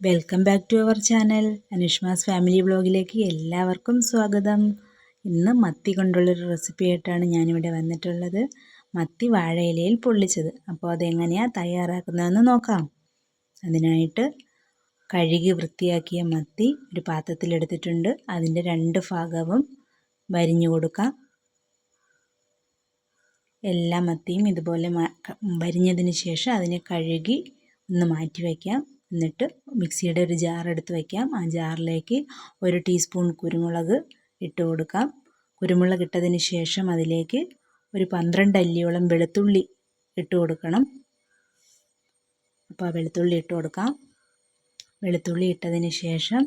Welcome back to our channel Anushma's family ബ്ലോഗിലേക്ക് എല്ലാവർക്കും സ്വാഗതം. ഇന്ന് മത്തി കൊണ്ടുള്ളൊരു റെസിപ്പി ആയിട്ടാണ് ഞാനിവിടെ വന്നിട്ടുള്ളത്. മത്തി വാഴയിലയിൽ പൊള്ളിച്ചത്. അപ്പോൾ അതെങ്ങനെയാണ് തയ്യാറാക്കുന്നതെന്ന് നോക്കാം. അതിനായിട്ട് കഴുകി വൃത്തിയാക്കിയ മത്തി ഒരു പാത്രത്തിലെടുത്തിട്ടുണ്ട് അതിന്റെ രണ്ട് ഭാഗവും വരിഞ്ഞു കൊടുക്കാം. എല്ലാ മത്തിയും ഇതുപോലെ വരിഞ്ഞതിന് ശേഷം അതിനെ കഴുകി ഒന്ന് മാറ്റി വയ്ക്കാം. എന്നിട്ട് മിക്സിയുടെ ഒരു ജാർ എടുത്ത് വയ്ക്കാം. ആ ജാറിലേക്ക് ഒരു ടീസ്പൂൺ കുരുമുളക് ഇട്ട് കൊടുക്കാം. കുരുമുളക് ഇട്ടതിന് ശേഷം അതിലേക്ക് ഒരു പന്ത്രണ്ട് അല്ലിയോളം വെളുത്തുള്ളി ഇട്ട് കൊടുക്കണം. അപ്പോൾ ആ വെളുത്തുള്ളി ഇട്ട് കൊടുക്കാം. വെളുത്തുള്ളി ഇട്ടതിന് ശേഷം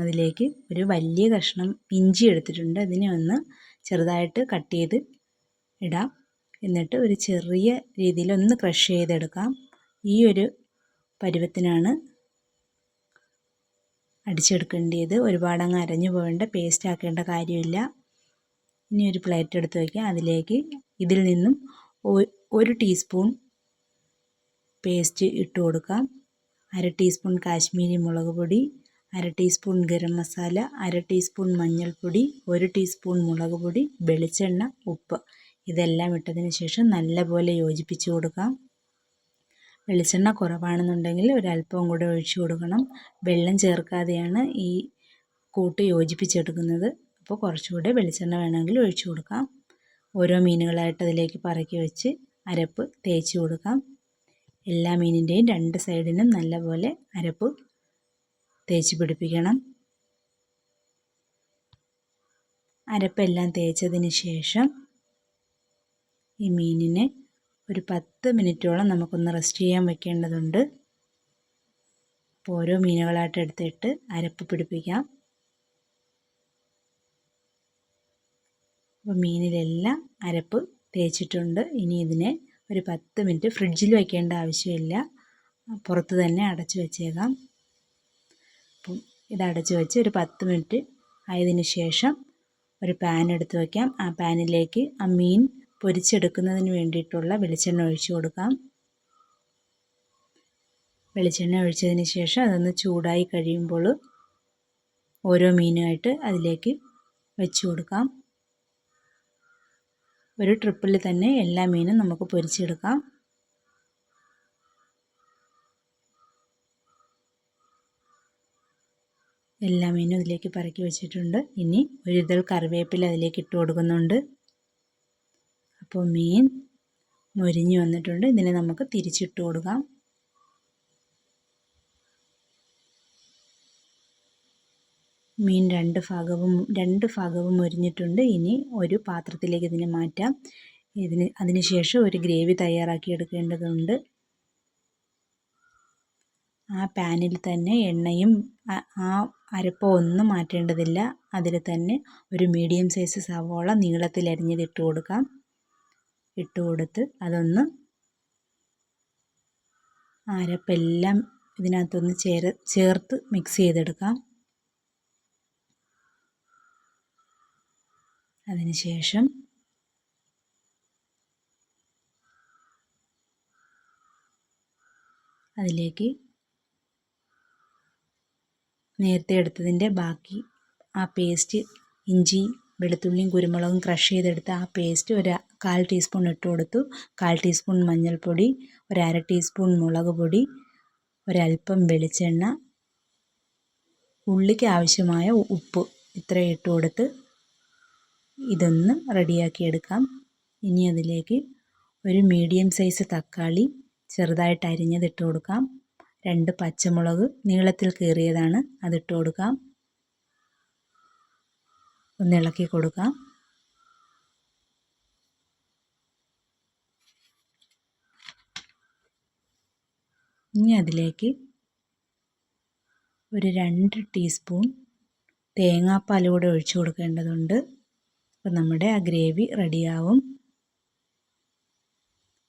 അതിലേക്ക് ഒരു വലിയ കഷ്ണം ഇഞ്ചി എടുത്തിട്ടുണ്ട്. അതിനെ ഒന്ന് ചെറുതായിട്ട് കട്ട് ചെയ്ത് ഇടാം. എന്നിട്ട് ഒരു ചെറിയ രീതിയിൽ ഒന്ന് ക്രഷ് ചെയ്തെടുക്കാം. ഈ ഒരു പരുവത്തിനാണ് അടിച്ചെടുക്കേണ്ടത്. ഒരുപാടങ്ങ് അരഞ്ഞു പോകേണ്ട പേസ്റ്റ് ആക്കേണ്ട കാര്യമില്ല. ഇനി ഒരു പ്ലേറ്റ് എടുത്ത് വയ്ക്കുക അതിലേക്ക് ഇതിൽ നിന്നും ഒരു ടീസ്പൂൺ പേസ്റ്റ് ഇട്ട് കൊടുക്കാം. അര ടീസ്പൂൺ കാശ്മീരി മുളക് പൊടി അര ടീസ്പൂൺ ഗരം മസാല അര ടീസ്പൂൺ മഞ്ഞൾപ്പൊടി ഒരു ടീസ്പൂൺ മുളക് പൊടി വെളിച്ചെണ്ണ ഉപ്പ്. ഇതെല്ലാം ഇട്ടതിന് ശേഷം നല്ലപോലെ യോജിപ്പിച്ച് കൊടുക്കാം. വെളിച്ചെണ്ണ കുറവാണെന്നുണ്ടെങ്കിൽ ഒരല്പം കൂടെ ഒഴിച്ചു കൊടുക്കണം. വെള്ളം ചേർക്കാതെയാണ് ഈ കൂട്ട് യോജിപ്പിച്ചെടുക്കുന്നത്. അപ്പോൾ കുറച്ചുകൂടെ വെളിച്ചെണ്ണ വേണമെങ്കിൽ ഒഴിച്ചു കൊടുക്കാം. ഓരോ മീനുകളായിട്ട് അതിലേക്ക് പറക്കി വെച്ച് അരപ്പ് തേച്ച് കൊടുക്കാം. എല്ലാ മീനിന്റെയും രണ്ട് സൈഡിനും നല്ലപോലെ അരപ്പ് തേച്ച് പിടിപ്പിക്കണം. അരപ്പെല്ലാം തേച്ചതിന് ശേഷം ഈ മീനിനെ ഒരു പത്ത് മിനിറ്റോളം നമുക്കൊന്ന് റെസ്റ്റ് ചെയ്യാൻ വെക്കേണ്ടതുണ്ട്. അപ്പോൾ ഓരോ മീനുകളായിട്ട് എടുത്തിട്ട് അരപ്പ് പിടിപ്പിക്കാം. അപ്പോൾ മീനിലെല്ലാം അരപ്പ് തേച്ചിട്ടുണ്ട്. ഇനി ഇതിനെ ഒരു പത്ത് മിനിറ്റ് ഫ്രിഡ്ജിൽ വയ്ക്കേണ്ട ആവശ്യമില്ല. പുറത്ത് തന്നെ അടച്ച് വെച്ചേക്കാം. അപ്പം ഇത് അടച്ച് വെച്ച് ഒരു പത്ത് മിനിറ്റ് ആയതിനു ശേഷം ഒരു പാൻ എടുത്ത് വയ്ക്കാം ആ പാനിലേക്ക് ആ മീൻ പൊരിച്ചെടുക്കുന്നതിന് വേണ്ടിയിട്ടുള്ള വെളിച്ചെണ്ണ ഒഴിച്ചു കൊടുക്കാം. വെളിച്ചെണ്ണ ഒഴിച്ചതിന് ശേഷം അതൊന്ന് ചൂടായി കഴിയുമ്പോൾ ഓരോ മീനുമായിട്ട് അതിലേക്ക് വെച്ച് കൊടുക്കാം. ഒരു ട്രിപ്പിൽ തന്നെ എല്ലാ മീനും നമുക്ക് പൊരിച്ചെടുക്കാം. എല്ലാ മീനും ഇതിലേക്ക് പറക്കി വെച്ചിട്ടുണ്ട്. ഇനി ഒരു ഇതൾ കറിവേപ്പില അതിലേക്ക് ഇട്ട് കൊടുക്കുന്നുണ്ട്. അപ്പോൾ മീൻ മൊരിഞ്ഞ് വന്നിട്ടുണ്ട്. ഇതിനെ നമുക്ക് തിരിച്ചിട്ട് കൊടുക്കാം. മീൻ രണ്ട് ഭാഗവും രണ്ട് ഭാഗവും മൊരിഞ്ഞിട്ടുണ്ട്. ഇനി ഒരു പാത്രത്തിലേക്ക് ഇതിനെ മാറ്റാം. ഇതിന് അതിന് ശേഷം ഒരു ഗ്രേവി തയ്യാറാക്കി എടുക്കേണ്ടതുണ്ട്. ആ പാനിൽ തന്നെ എണ്ണയും ആ അരപ്പോ ഒന്നും മാറ്റേണ്ടതില്ല. അതിൽ തന്നെ ഒരു മീഡിയം സൈസ് സവോള നീളത്തിൽ അരിഞ്ഞത് ഇട്ട് കൊടുക്കാം. ഇട്ട് കൊടുത്ത് അതൊന്ന് അരപ്പെല്ലാം ഇതിനകത്തൊന്ന് ചേർ ചേർത്ത് മിക്സ് ചെയ്തെടുക്കാം. അതിനുശേഷം അതിലേക്ക് നേരത്തെ എടുത്തതിന്റെ ബാക്കി ആ പേസ്റ്റ് ഇഞ്ചി വെളുത്തുള്ളിയും കുരുമുളകും ക്രഷ് ചെയ്തെടുത്ത ആ പേസ്റ്റ് ഒരു കാൽ ടീസ്പൂൺ ഇട്ട് കൊടുത്തു. കാൽ ടീസ്പൂൺ മഞ്ഞൾപ്പൊടി ഒരു അര ടീസ്പൂൺ മുളക് പൊടി ഒരൽപ്പം വെളിച്ചെണ്ണ ഉള്ളിക്ക് ആവശ്യമായ ഉപ്പ് ഇത്ര ഇട്ട് കൊടുത്ത് ഇതൊന്ന് റെഡിയാക്കി എടുക്കാം. ഇനി അതിലേക്ക് ഒരു മീഡിയം സൈസ് തക്കാളി ചെറുതായിട്ട് അരിഞ്ഞത് ഇട്ട് കൊടുക്കാം. രണ്ട് പച്ചമുളക് നീളത്തിൽ കീറിയതാണ് അതിട്ട് കൊടുക്കാം. ഒന്ന് ഇളക്കി കൊടുക്കാം. ഇനി അതിലേക്ക് ഒരു രണ്ട് ടീസ്പൂൺ തേങ്ങാപ്പാൽ കൂടെ ഒഴിച്ചു കൊടുക്കേണ്ടതുണ്ട്. അപ്പം നമ്മുടെ ആ ഗ്രേവി റെഡിയാവും.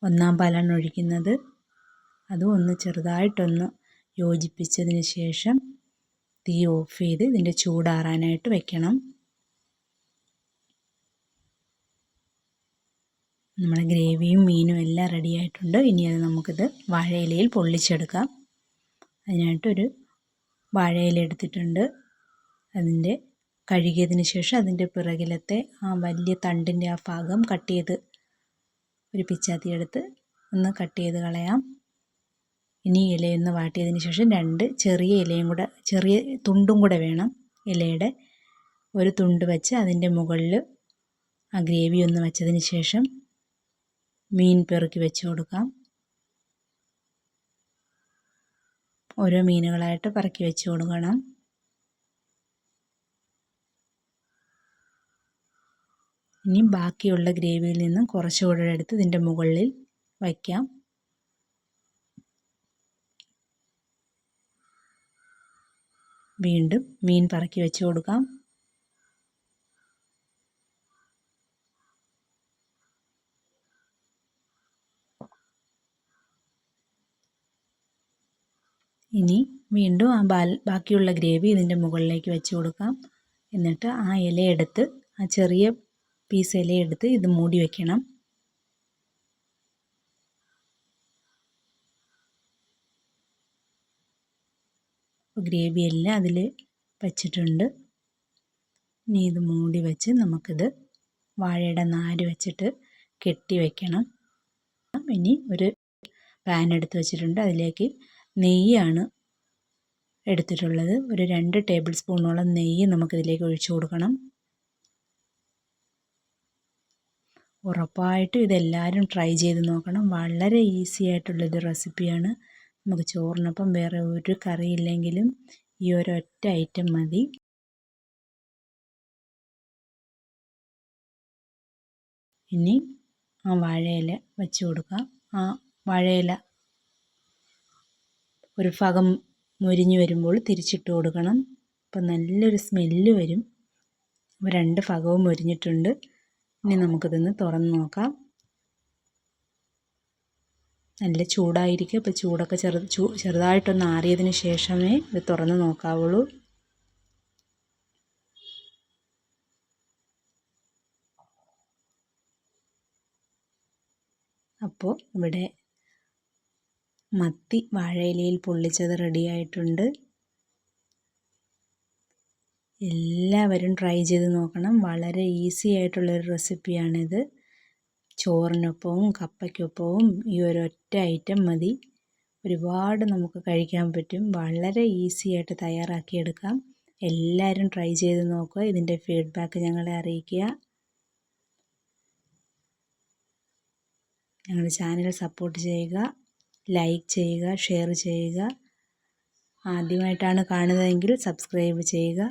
ഒന്നാം പാലാണ് ഒഴിക്കുന്നത്. അതും ഒന്ന് ചെറുതായിട്ടൊന്ന് യോജിപ്പിച്ചതിന് ശേഷം തീ ഓഫ് ചെയ്ത് ഇതിന്റെ ചൂടാറാനായിട്ട് വെക്കണം. നമ്മുടെ ഗ്രേവിയും മീനും എല്ലാം റെഡി ആയിട്ടുണ്ട്. ഇനി അത് നമുക്കിത് വാഴയിലയിൽ പൊള്ളിച്ചെടുക്കാം. അതിനായിട്ടൊരു വാഴയില എടുത്തിട്ടുണ്ട്. അതിന്റെ കഴുകിയതിന് ശേഷം അതിന്റെ പിറകിലത്തെ ആ വലിയ തണ്ടിന്റെ ആ ഭാഗം കട്ട് ചെയ്ത് ഒരു പിച്ചാത്തി എടുത്ത് ഒന്ന് കട്ട് ചെയ്ത് കളയാം. ഇനി ഇലയൊന്ന് വാട്ടിയതിന് ശേഷം രണ്ട് ചെറിയ ഇലയും കൂടെ ചെറിയ തുണ്ടും കൂടെ വേണം. ഇലയുടെ ഒരു തുണ്ട് വെച്ച് അതിന്റെ മുകളിൽ ആ ഗ്രേവി ഒന്ന് വെച്ചതിന് ശേഷം മീൻ പെറുക്കി വെച്ച് കൊടുക്കാം. ഓരോ മീനുകളായിട്ട് പറക്കി വെച്ച് കൊടുക്കണം. ഇനി ബാക്കിയുള്ള ഗ്രേവിയിൽ നിന്നും കുറച്ചുകൂടെ എടുത്ത് ഇതിന്റെ മുകളിൽ വയ്ക്കാം. വീണ്ടും മീൻ പറക്കി വെച്ച് കൊടുക്കാം. ഇനി വീണ്ടും ആ ബാൽ ബാക്കിയുള്ള ഗ്രേവി ഇതിന്റെ മുകളിലേക്ക് വെച്ച് കൊടുക്കാം. എന്നിട്ട് ആ ഇലയെടുത്ത് ആ ചെറിയ പീസ് ഇലയെടുത്ത് ഇത് മൂടി വയ്ക്കണം ഗ്രേവി എല്ലാം അതിൽ വച്ചിട്ടുണ്ട്. ഇനി ഇത് മൂടി വെച്ച് നമുക്കിത് വാഴയുടെ നാര് വെച്ചിട്ട് കെട്ടി വയ്ക്കണം ഇനി ഒരു പാൻ എടുത്ത് വെച്ചിട്ടുണ്ട്. അതിലേക്ക് നെയ്യാണ് എടുത്തിട്ടുള്ളത്. ഒരു രണ്ട് ടേബിൾ സ്പൂണോളം നെയ്യ് നമുക്കിതിലേക്ക് ഒഴിച്ചു കൊടുക്കണം. ഉറപ്പായിട്ടും ഇതെല്ലാവരും ട്രൈ ചെയ്ത് നോക്കണം. വളരെ ഈസി ആയിട്ടുള്ളൊരു റെസിപ്പിയാണ്. നമുക്ക് ചോറിനൊപ്പം വേറെ ഒരു കറിയില്ലെങ്കിലും ഈ ഒരൊറ്റ ഐറ്റം മതി. ഇനി ആ വാഴയില വെച്ച് കൊടുക്കാം. ആ വാഴയില ഒരു ഭാഗം മുരിഞ്ഞ് വരുമ്പോൾ തിരിച്ചിട്ട് കൊടുക്കണം. അപ്പം നല്ലൊരു സ്മെല്ല് വരും. അപ്പോൾ രണ്ട് ഭാഗവും മുരിഞ്ഞിട്ടുണ്ട്. ഇനി നമുക്കിതൊന്ന് തുറന്ന് നോക്കാം. നല്ല ചൂടായിരിക്കും. അപ്പോൾ ചൂടൊക്കെ ചെറു ചൂ ചെറുതായിട്ടൊന്ന് ആറിയതിന് ശേഷമേ ഇത് തുറന്ന് നോക്കാവുള്ളൂ. അപ്പോൾ ഇവിടെ മത്തി വാഴയിലയിൽ പൊള്ളിച്ചത് റെഡിയായിട്ടുണ്ട് എല്ലാവരും ട്രൈ ചെയ്ത് നോക്കണം. വളരെ ഈസി ആയിട്ടുള്ളൊരു റെസിപ്പിയാണിത് ചോറിനൊപ്പവും കപ്പയ്ക്കൊപ്പവും ഈ ഒരു ഒറ്റ ഐറ്റം മതി. ഒരുപാട് നമുക്ക് കഴിക്കാൻ പറ്റും. വളരെ ഈസി ആയിട്ട് തയ്യാറാക്കിയെടുക്കാം. എല്ലാവരും ട്രൈ ചെയ്ത് നോക്കുക. ഇതിന്റെ ഫീഡ്ബാക്ക് ഞങ്ങളെ അറിയിക്കുക. ഞങ്ങളുടെ ചാനൽ സപ്പോർട്ട് ചെയ്യുക. ലൈക്ക് ചെയ്യുക ഷെയർ ചെയ്യുക. ആദ്യമായിട്ടാണ് കാണുന്നതെങ്കിൽ സബ്സ്ക്രൈബ് ചെയ്യുക.